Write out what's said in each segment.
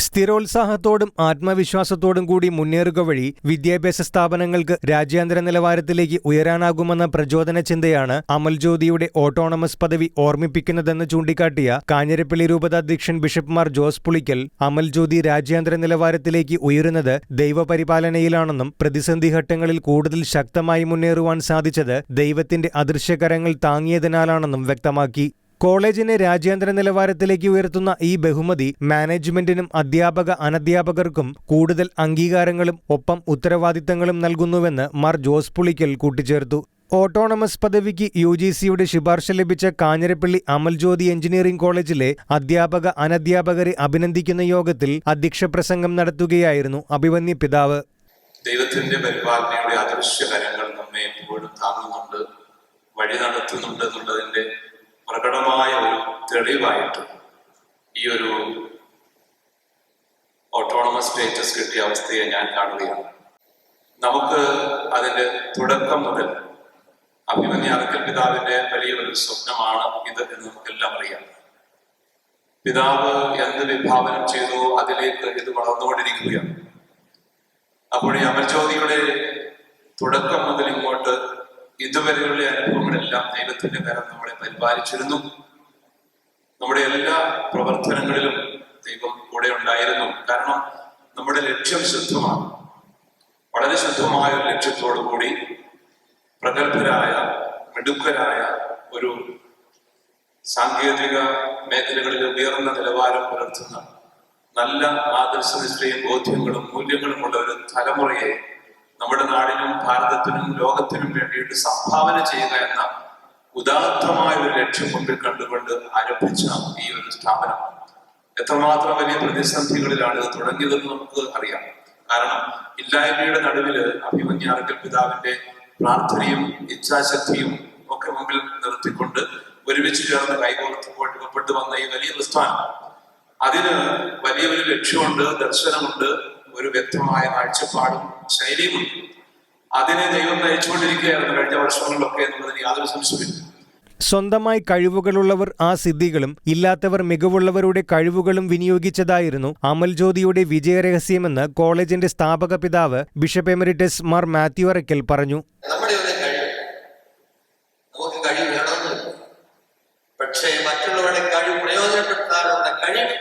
സ്ഥിരോത്സാഹത്തോടും ആത്മവിശ്വാസത്തോടും കൂടി മുന്നേറുക വഴി വിദ്യാഭ്യാസ സ്ഥാപനങ്ങൾക്ക് രാജ്യാന്തര നിലവാരത്തിലേക്ക് ഉയരാനാകുമെന്ന പ്രചോദന ചിന്തയാണ് അമൽ ജ്യോതിയുടെ ഓട്ടോണമസ് പദവി ഓർമ്മിപ്പിക്കുന്നതെന്ന് ചൂണ്ടിക്കാട്ടിയ കാഞ്ഞിരപ്പള്ളി രൂപതാധ്യക്ഷൻ ബിഷപ്പ് മാർ ജോസ് പുളിക്കൽ അമൽ ജ്യോതി രാജ്യാന്തര നിലവാരത്തിലേക്ക് ഉയരുന്നത് ദൈവപരിപാലനയിലാണെന്നും പ്രതിസന്ധി ഘട്ടങ്ങളിൽ കൂടുതൽ ശക്തമായി മുന്നേറുവാൻ സാധിച്ചത് ദൈവത്തിന്റെ അദൃശ്യകരങ്ങൾ താങ്ങിയതിനാലാണെന്നും വ്യക്തമാക്കി. കോളേജിനെ രാജ്യാന്തര നിലവാരത്തിലേക്ക് ഉയർത്തുന്ന ഈ ബഹുമതി മാനേജ്മെന്റിനും അധ്യാപക അനധ്യാപകർക്കും കൂടുതൽ അംഗീകാരങ്ങളും ഒപ്പം ഉത്തരവാദിത്തങ്ങളും നൽകുന്നുവെന്ന് മാർ ജോസ് പുളിക്കൽ കൂട്ടിച്ചേർത്തു. ഓട്ടോണമസ് പദവിക്ക് യു ജി സിയുടെ ശുപാർശ ലഭിച്ച കാഞ്ഞിരപ്പള്ളി അമൽജ്യോതി എഞ്ചിനീയറിംഗ് കോളേജിലെ അധ്യാപക അനധ്യാപകരെ അഭിനന്ദിക്കുന്ന യോഗത്തിൽ അധ്യക്ഷ പ്രസംഗം നടത്തുകയായിരുന്നു അഭിമന്യ പിതാവ്. ദൈവത്തിന്റെ പരിപാലനയുടെ അദൃശ്യ കരങ്ങൾ നമ്മെ എപ്പോഴും താങ്ങുന്നുണ്ട് വഴി നടത്തുന്നുണ്ട് എന്നുള്ളതിന്റെ പ്രകടമായ ഒരു തെളിവായിട്ട് ഈ ഒരു ഓട്ടോണമസ് സ്റ്റേറ്റസ് കിട്ടിയ അവസ്ഥയെ ഞാൻ കാണുകയാണ്. നമുക്ക് അതിന്റെ തുടക്കം മുതൽ അഭിമന്യ അറക്കൽ പിതാവിന്റെ വലിയൊരു സ്വപ്നമാണ് ഇത് എന്ന് നമുക്കെല്ലാം അറിയാം. പിതാവ് എന്ത് വിഭാവനം ചെയ്തു അതിലേക്ക് ഇത് വളർന്നുകൊണ്ടിരിക്കുകയാണ്. അപ്പോൾ ഈ തുടക്കം മുതൽ ഇങ്ങോട്ട് ഇതുവരെയുള്ള അനുഭവങ്ങളെല്ലാം ദൈവത്തിന്റെ കരം നമ്മളെ പരിപാലിച്ചിരുന്നു. നമ്മുടെ എല്ലാ പ്രവർത്തനങ്ങളിലും ദൈവം കൂടെ ഉണ്ടായിരുന്നു. കാരണം നമ്മുടെ ലക്ഷ്യം ശുദ്ധമാണ്. വളരെ ശുദ്ധമായ ഒരു ലക്ഷ്യത്തോടു കൂടി പ്രഗത്ഭരായ മിടുക്കരായ ഒരു സാങ്കേതിക മേഖലകളിൽ ഉയർന്ന നിലവാരം പുലർത്തുന്ന നല്ല ആദർശനിഷ്ഠയും ബോധ്യങ്ങളും മൂല്യങ്ങളും ഉള്ള ഒരു തലമുറയെ നമ്മുടെ നാടിനും ഭാരതത്തിനും ലോകത്തിനും വേണ്ടിയിട്ട് സംഭാവന ചെയ്യുക എന്ന ഉദാത്തമായ ഒരു ലക്ഷ്യം മുമ്പിൽ കണ്ടുകൊണ്ട് ആരംഭിച്ച ഈ ഒരു സ്ഥാപനം. എത്രമാത്രം വലിയ പ്രതിസന്ധികളിലാണ് ഇത് തുടങ്ങിയതെന്ന് നമുക്ക് അറിയാം. കാരണം ഇല്ലായ്മയുടെ നടുവിൽ അഭിമന്യാർക്കൽ പിതാവിന്റെ പ്രാർത്ഥനയും ഇച്ഛാശക്തിയും ഒക്കെ മുമ്പിൽ നിർത്തിക്കൊണ്ട് ഒരുമിച്ച് ചേർന്ന് കൈകോർത്തുകൊണ്ട് വന്ന ഈ വലിയ പ്രസ്ഥാനം. അതിന് വലിയ ഒരു ലക്ഷ്യമുണ്ട് ദർശനമുണ്ട് ഒരു വ്യക്തമായ കാഴ്ചപ്പാടും ശൈലിയുമുണ്ട്. അതിനെ ദൈവം നയിച്ചുകൊണ്ടിരിക്കുകയായിരുന്നു കഴിഞ്ഞ വർഷങ്ങളിലൊക്കെ എന്നുള്ളതിന് യാതൊരു സംശയമില്ല സ്വന്തമായി കഴിവുകളുള്ളവർ ആ സിദ്ധികളും ഇല്ലാത്തവർ മികവുള്ളവരുടെ കഴിവുകളും വിനിയോഗിച്ചതായിരുന്നു അമൽ ജ്യോതിയുടെ വിജയരഹസ്യമെന്ന് കോളേജിന്റെ സ്ഥാപക പിതാവ് bishop emeritus Mar Mathew Arackal പറഞ്ഞു. പക്ഷേ മറ്റുള്ളവരുടെ കഴിവ് പ്രയോജനപ്പെടുത്താനുള്ള കഴിവ്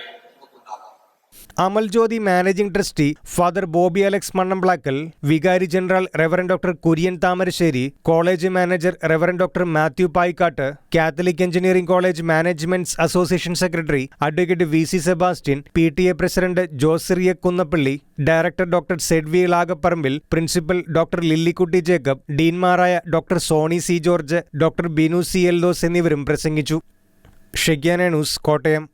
Amal Jyothi managing trustee father Bobby Alex Mannamplackal വികാരി general reverend doctor Kurian Thamarassery college manager reverend doctor Mathew Payikkattu Catholic engineering college managements association secretary advocate V C Sebastian P T A president ജോസിറിയ Kunnappally director doctor സെഡ്വി Lagaparambil principal doctor Lillikutty Jacob ഡീൻമാരായ doctor Sony C George doctor Binu C Eldhose എന്നിവരും പ്രസംഗിച്ചു. ഷെഗ്യാന news Kottayam.